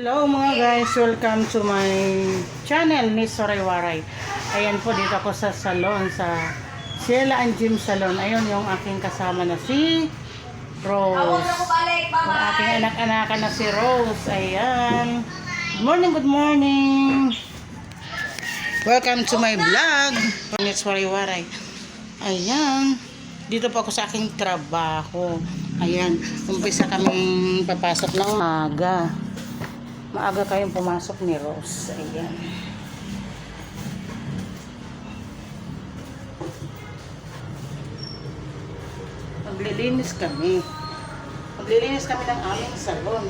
Hello mga guys, welcome to my channel ni Soray Waray. Ayan po dito ako sa salon sa Sheila and Jim Salon. Ayun yung aking kasama na si Rose. Ang aking anak-anakan na si Rose. Ayan. Good morning, good morning. Welcome to my vlog. Ni Soray Waray. Ayan. Dito po ako sa aking trabaho. Ayan. Umpisa kaming papasok ng maga. Maaga kayong pumasok ni Rose. Ayan. Maglilinis kami. Maglilinis kami ng aming salon.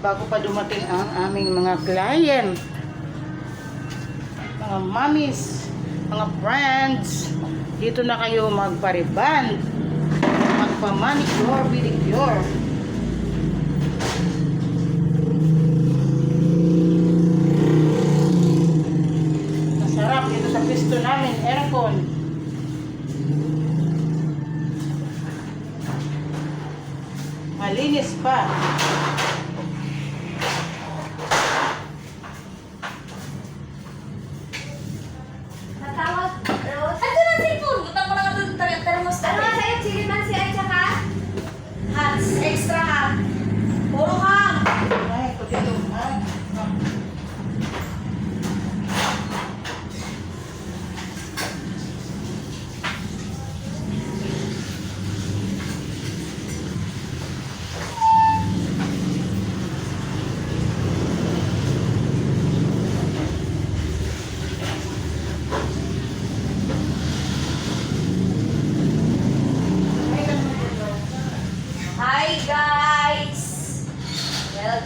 Bago pa dumating ang aming mga client. Mga mommies, mga friends. Dito na kayo magpariband. Magpa-manicure, pedicure. Masarap dito sa pisto namin, aircon. Malinis pa.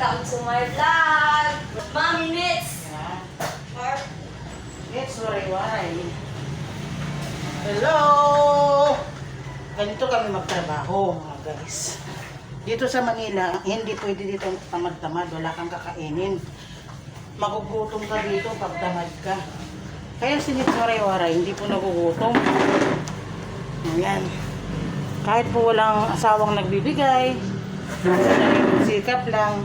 Welcome to my vlog. Mommy Mitz. Or It's waray-waray. Hello! Ganito kami magtrabaho, mga guys. Dito sa Manila, hindi pwede dito tamad-tamad. Wala kang kakainin. Magugutom ka dito pag tamad ka. Kaya sinit waray-waray, hindi po nagugutom. Ayan. Kahit po walang asawang nagbibigay, sariling sikap lang,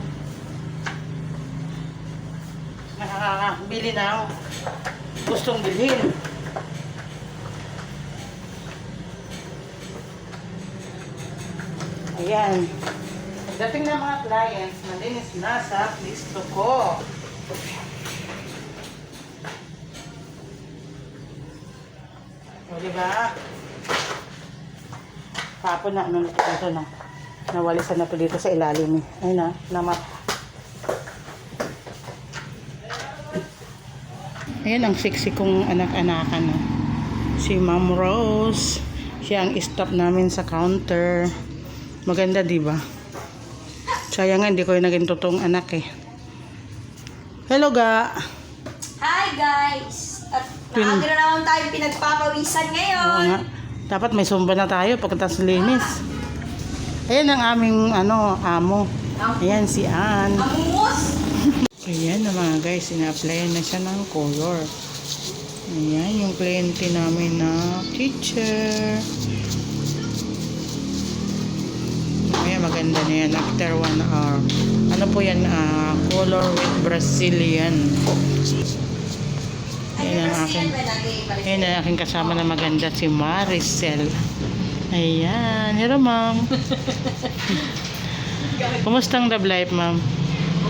nakakabili ng gustong bilhin. Ayan. Pagdating ng mga clients, malinis na sa listo ko. O, diba? Tapon na, ano na to dito na. Nawalisan na to dito sa ilalim. eh. Ayun na, namat. Ayan ang sexy kong anak-anakan. No? Si Ma'am Rose. Siya ang stop namin sa counter. Maganda, di ba? Sayang nga, hindi ko yung naging totoong anak eh. Hello, ga. Hi guys! At Pin- maaga na naman tayo pinagpapawisan Oo ngayon. nga. Dapat may sumba na tayo pagkatapos linis. Ayan ang aming ano, amo. Ayan si Ann. Amus! Ayan na mga guys, ina-applyan na siya ng color. Ayan, yung kliyente namin na teacher. Ayan, maganda na yan after one hour. Ano po yan? ah, color with Brazilian. Ayan ang aking, ayan ang aking kasama na maganda, si Maricel. Ayan, hello ma'am. Kumusta ang love life ma'am?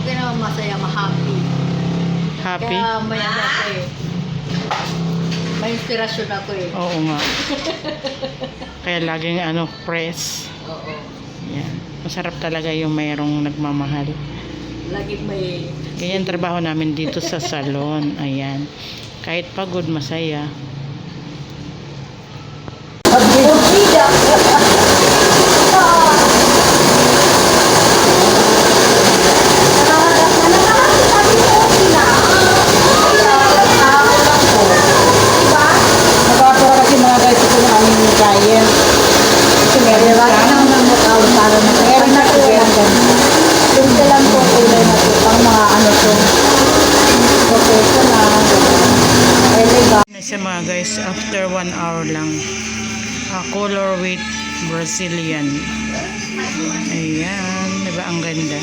Okay naman masaya, ma-happy. Happy? Kaya may ano ako eh. May inspirasyon ako eh. Oo nga. Kaya laging ano, press. Oo. Yan. Masarap talaga yung mayroong nagmamahal. Lagi may... Yung trabaho namin dito sa salon. Ayan. Kahit pagod, masaya. Kasi mga guys, after 1 hour lang, uh, color with Brazilian. Ayan, diba ang ganda?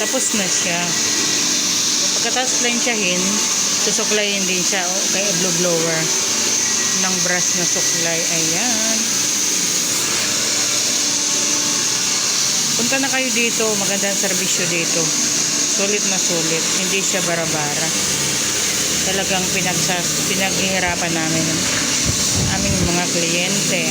Tapos na siya. Pagkatapos plansyahin, susuklayin din siya oh, kay blue blower ng brush na suklay. Ayan. Punta na kayo dito. Magandang servisyo dito. Sulit na sulit. Hindi siya bara-bara. Talagang pinagsas, pinaghihirapan namin aming mga kliyente.